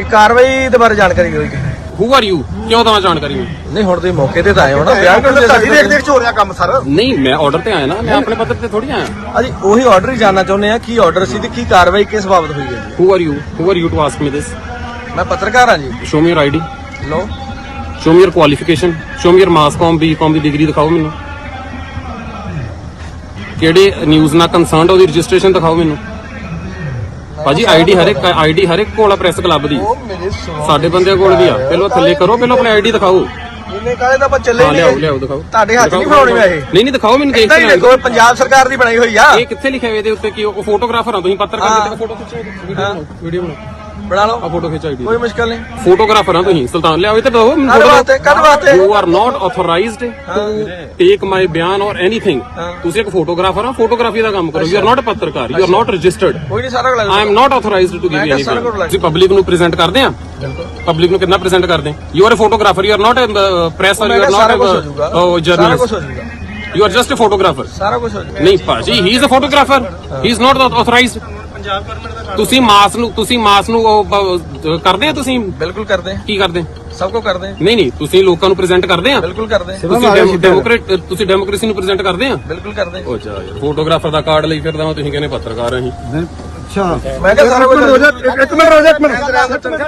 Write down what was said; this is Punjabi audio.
ਇਹ ਕਾਰਵਾਈ ਦੇ ਬਾਰੇ ਜਾਣਕਾਰੀ ਜੀ ਹੂ ਆਰ ਯੂ ਕਿਉਂ ਦਵਾਂ ਜਾਣਕਾਰੀ ਮੈਂ? ਨਹੀਂ ਹੁਣ ਤੁਸੀਂ ਮੌਕੇ ਤੇ ਤਾਂ ਆਏ ਹੋ ਨਾ ਬਿਆਨ ਕਿਉਂ ਦੇ ਤੁਹਾਡੀ ਦੇਖ ਸਕਦੇ ਦੇਖ ਚ ਹੋ ਰਿਹਾ ਕੰਮ ਸਰ। ਨਹੀਂ ਮੈਂ ਆਰਡਰ ਤੇ ਆਇਆ ਨਾ ਮੈਂ ਆਪਣੇ ਪੱਤਰ ਤੇ ਥੋੜੀ ਆਇਆ। ਅਸੀਂ ਉਹੀ ਆਰਡਰ ਹੀ ਜਾਨਣਾ ਚਾਹੁੰਦੇ ਆ ਕੀ ਆਰਡਰ ਸੀ ਤੇ ਕੀ ਕਾਰਵਾਈ ਕਿਸ ਬਾਬਤ ਹੋਈ ਹੈ ਜੀ? Who are you who are you to ask me this ਮੈਂ ਪੱਤਰਕਾਰ ਹਾਂ ਜੀ। Show me your ID low show me your qualification show me your mass comm B com the degree ਦਿਖਾਓ ਮੈਨੂੰ। ਕਿਹੜੇ ਨਿਊਜ਼ ਨਾਲ ਕੰਸਰਨਡ ਉਹਦੀ ਰਜਿਸਟ੍ਰੇਸ਼ਨ ਦਿਖਾਓ ਮੈਨੂੰ। ਭਾਜੀ ਆਈਡੀ ਹਰ ਇੱਕ ਆਈਡੀ ਹਰ ਇੱਕ ਕੋਲ ਆ ਪ੍ਰੈਸ ਕਲੱਬ ਦੀ। ਮੇਰੇ ਸਾਡੇ ਬੰਦਿਆਂ ਕੋਲ ਵੀ ਆ। ਪਹਿਲਾਂ ਥੱਲੇ ਕਰੋ ਪਹਿਲਾਂ ਆਪਣੀ ਆਈਡੀ ਦਿਖਾਓ। ਇਹਨੇ ਕਾਲੇ ਤਾਂ ਆਪਾਂ ਚੱਲੇ ਹਾਂ ਨਹੀਂ ਲਿਆਓ ਲਿਆਓ ਦਿਖਾਓ। ਤੁਹਾਡੇ ਹੱਥ ਨਹੀਂ ਫੜਾਉਣੀ ਮੈਂ ਇਹ ਨਹੀਂ ਨਹੀਂ ਦਿਖਾਓ ਮੈਨੂੰ ਦੇਖ ਇਦਾਂ ਹੀ ਕੇ ਦੇਖੋ ਪੰਜਾਬ ਸਰਕਾਰ ਦੀ ਬਣਾਈ ਹੋਈ ਆ। ਇਹ ਕਿੱਥੇ ਲਿਖਿਆ ਹੋਇਆ ਇਹਦੇ ਉੱਤੇ ਕਿ ਉਹ ਫੋਟੋਗ੍ਰਾਫਰ ਆ ਤੁਸੀਂ ਪੱਤਰਕਾਰ ਹਾਂ। ਦੇ ਫੋਟੋ ਖਿੱਚੋ ਵੀਡੀਓ ਬਣਾਓ ਵੀਡੀਓ ਬਣਾਓ। ਬਣਾ ਆ ਲਓ ਫੋਟੋ ਖਿੱਚ ਆਈਡੀ ਕੋਈ ਮੁਸ਼ਕਲ ਨਹੀਂ। ਫੋਟੋਗ੍ਰਾਫਰ ਆ ਤੁਸੀਂ ਸੁਲਤਾਨ ਲਿਆਓ ਇੱਥੇ ਦੋ ਕਦ ਵਾਸਤੇ ਕਦ ਵਾਸਤੇ। You are not authorised to take my ਬਿਆਨ ਔਰ ਐਨੀਥਿੰਗ ਤੁਸੀਂ ਇੱਕ ਫੋਟੋਗ੍ਰਾਫਰ ਆ ਫੋਟੋਗ੍ਰਾਫੀ ਦਾ ਕੰਮ ਕਰੋ। ਯੂ ਆਰ ਨਾਟ ਪੱਤਰਕਾਰ ਯੂ ਆਰ ਨਾਟ ਰਜਿਸਟਰਡ ਕੋਈ ਨਹੀਂ ਸਾਰਾ ਕੁਝ I am not authorised to give you anything ਤੁਸੀਂ ਪਬਲਿਕ ਨੂੰ ਪ੍ਰੈਜ਼ੈਂਟ ਕਰਦੇ ਆ? ਪਬਲਿਕ ਨੂੰ ਕਿੰਨਾ ਪ੍ਰੈਜ਼ੈਂਟ ਕਰਦੇ? ਆ you are a photographer you are not a press or you are ਹੋ ਨਾਟ ਅ ਜਰਨਲਿਸਟ ਹੋ you are just a photographer ਸਾਰਾ ਕੁਝ ਹੋ ਜਾਊਗਾ। ਨਹੀਂ ਭਾਜੀ he is a photographer he. Is not authorised ਤੁਸੀਂ ਮਾਸ ਨੂੰ ਤੁਸੀਂ ਮਾਸ ਨੂੰ ਉਹ ਬ- ਕਰਦੇ ਆ ਤੁਸੀਂ? ਬਿਲਕੁਲ ਕਰਦੇ ਆ, ਕੀ ਕਰਦੇ? ਸਭ ਕੁਝ ਕਰਦੇ ਆ, ਨਹੀਂ ਨਹੀਂ ਤੁਸੀਂ ਲੋਕਾਂ ਨੂੰ ਪ੍ਰੈਜ਼ੈਂਟ ਕਰਦੇ ਆ? ਬਿਲਕੁਲ ਕਰਦੇ ਆ, ਤੁਸੀਂ ਡੈਮੋਕ੍ਰੇਟ ਤੁਸੀਂ ਡੈਮੋਕ੍ਰੇਸੀ ਨੂੰ ਪ੍ਰੈਜ਼ੈਂਟ ਕਰਦੇ ਆ? ਬਿਲਕੁਲ ਕਰਦੇ ਆ। ਉਹ ਚਾ ਯਾਰ ਫੋਟੋਗ੍ਰਾਫਰ ਦਾ ਕਾਰਡ ਲਈ ਫਿਰਦਾ ਵਾਂ, ਤੁਸੀਂ ਕਹਿੰਦੇ ਪੱਤਰਕਾਰ ਆ ਅਸੀਂ। ਮੈਂ ਕਿਹਾ ਸਾਰਾ ਕੁਝ ਇੱਕ ਮਿੰਟ ਰੋਜਾ ਇੱਕ ਮਿੰਟ।